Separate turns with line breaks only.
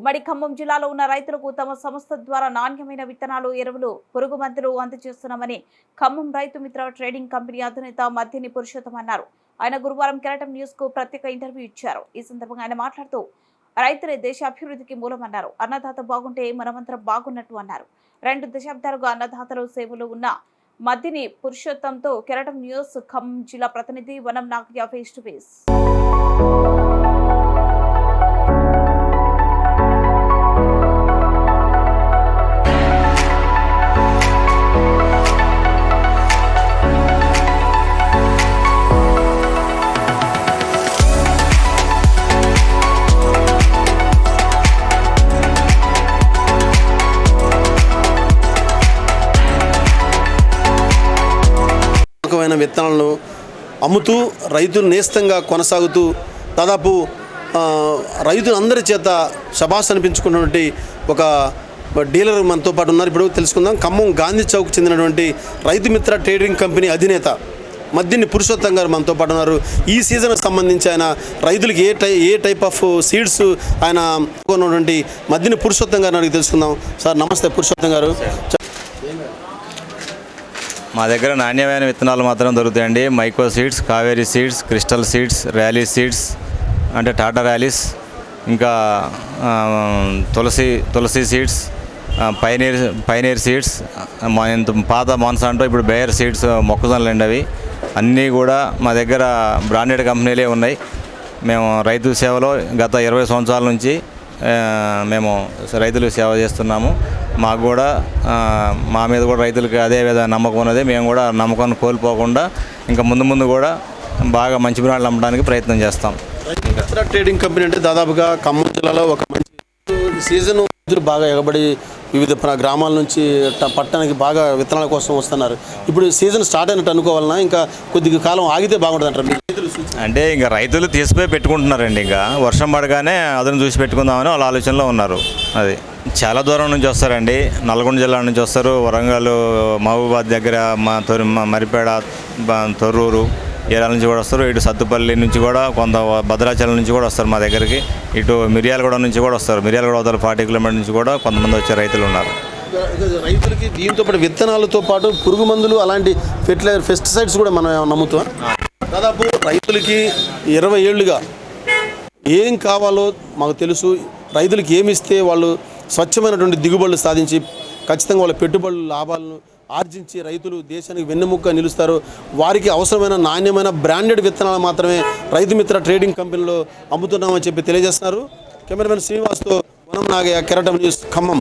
ఉమ్మడి ఖమ్మం జిల్లాలో ఉన్న రైతులకు తమ సంస్థ ద్వారా నాణ్యమైన విత్తనాలు ఎరువులు పురుగు మందులు అందజేస్తున్నామని ఖమ్మం రైతు మిత్ర ట్రేడింగ్ కంపెనీ అధినేత మధ్యని పురుషోత్తం అన్నారు. ఆయన గురువారం కెరటం న్యూస్కు ప్రత్యేక ఇంటర్వ్యూ ఇచ్చారు. ఈ సందర్భంగా ఆయన మాట్లాడుతూ రైతులే దేశ అభివృద్ధికి మూలమన్నారు. అన్నదాత బాగుంటే మనమంతరం బాగున్నట్టు అన్నారు. రెండు దశాబ్దాలుగా అన్నదాతలు సేవలు ఉన్న మధ్యని పురుషోత్తంతో కెరటం న్యూస్ ఖమ్మం జిల్లా ప్రతినిధి Vanam Nagaiah face to face.
రకమైన విత్తనాలను అమ్ముతూ రైతులు నేస్తంగా కొనసాగుతూ దాదాపు రైతులందరి చేత శబాస్ అనిపించుకున్నటువంటి ఒక డీలర్ మనతో పాటు ఉన్నారు. ఇప్పుడు తెలుసుకుందాం. ఖమ్మం గాంధీ చౌక్ చెందినటువంటి రైతు మిత్ర ట్రేడింగ్ కంపెనీ అధినేత మద్దిని పురుషోత్తం గారు మనతో పాటు ఉన్నారు. ఈ సీజన్కి సంబంధించి ఆయన రైతులకు ఏ టై ఏ టైప్ ఆఫ్ సీడ్స్ ఆయన కొన్నటువంటి మద్దిని పురుషోత్తం గారిని అడిగి తెలుసుకుందాం. సార్ నమస్తే పురుషోత్తం గారు.
మా దగ్గర నాణ్యమైన విత్తనాలు మాత్రం దొరుకుతాయండి. Micro seeds Kaveri seeds crystal seeds rally seeds అంటే టాటా ర్యాలీస్ ఇంకా Tulasi Tulasi seeds Pioneer Pioneer seeds మా ఇంత పాత మాన్సాంటో ఇప్పుడు బేయర్ సీడ్స్ మొక్కజొన్నలు అండి అవి. అన్నీ కూడా మా దగ్గర బ్రాండెడ్ కంపెనీలే ఉన్నాయి. మేము రైతు సేవలో గత ఇరవై సంవత్సరాల నుంచి మేము రైతులకు సేవ చేస్తున్నాము. మాకు కూడా మా మీద కూడా రైతులకి అదే విధంగా నమ్మకం ఉన్నది. మేము కూడా నమ్మకాన్ని కోల్పోకుండా ఇంకా ముందు ముందు కూడా బాగా మంచి బ్రాండ్లు అమ్మడానికి ప్రయత్నం చేస్తాం.
ట్రేడింగ్ కంపెనీ అంటే దాదాపుగా ఖమ్మం జిల్లాలో ఒక మంచి సీజన్ రైతులు బాగా ఎగబడి వివిధ గ్రామాల నుంచి పట్టణానికి బాగా విత్తనాల కోసం వస్తున్నారు. ఇప్పుడు సీజన్ స్టార్ట్ అయినట్టు అనుకోవాలన్నా ఇంకా కొద్దిగా కాలం ఆగితే బాగుంటుంది అంటారు
అంటే ఇంకా రైతులు తీసిపోయి పెట్టుకుంటున్నారండి ఇంకా. వర్షం పడగానే అదను చూసి పెట్టుకుందామని వాళ్ళ ఆలోచనలో ఉన్నారు. అది చాలా దూరం నుంచి వస్తారండి. నల్గొండ జిల్లా నుంచి వస్తారు. వరంగల్ మహబూబాద్ దగ్గర మా తొరి మరిపేడ తొర్రూరు. ఏరాల నుంచి కూడా వస్తారు. ఇటు సత్తుపల్లి నుంచి కూడా కొంత భద్రాచలం నుంచి కూడా వస్తారు మా దగ్గరికి. ఇటు మిర్యాలగూడ నుంచి కూడా వస్తారు. మిర్యాలగూడ వస్తారు ఫార్టీ కిలోమీటర్ నుంచి కూడా కొంతమంది వచ్చే రైతులు ఉన్నారు.
రైతులకి దీంతో పాటు విత్తనాలతో పాటు పురుగు మందులు అలాంటి ఫెర్టిలైజర్ పెస్టిసైడ్స్ కూడా మనం ఏమైనా నమ్ముతాం దాదాపు రైతులకి ఇరవై ఏళ్ళుగా ఏం కావాలో మాకు తెలుసు. రైతులకి ఏమి ఇస్తే వాళ్ళు స్వచ్ఛమైనటువంటి దిగుబడులు సాధించి ఖచ్చితంగా వాళ్ళ పెట్టుబడులు లాభాలను ఆర్జించి రైతులు దేశానికి వెన్నెముక్క నిలుస్తారు. వారికి అవసరమైన నాణ్యమైన బ్రాండెడ్ విత్తనాలు మాత్రమే రైతు మిత్ర ట్రేడింగ్ కంపెనీలో అమ్ముతున్నామని చెప్పి తెలియజేస్తున్నారు. కెమెరామెన్ శ్రీనివాస్తో వనం నాగయ్య కెరటం న్యూస్ ఖమ్మం.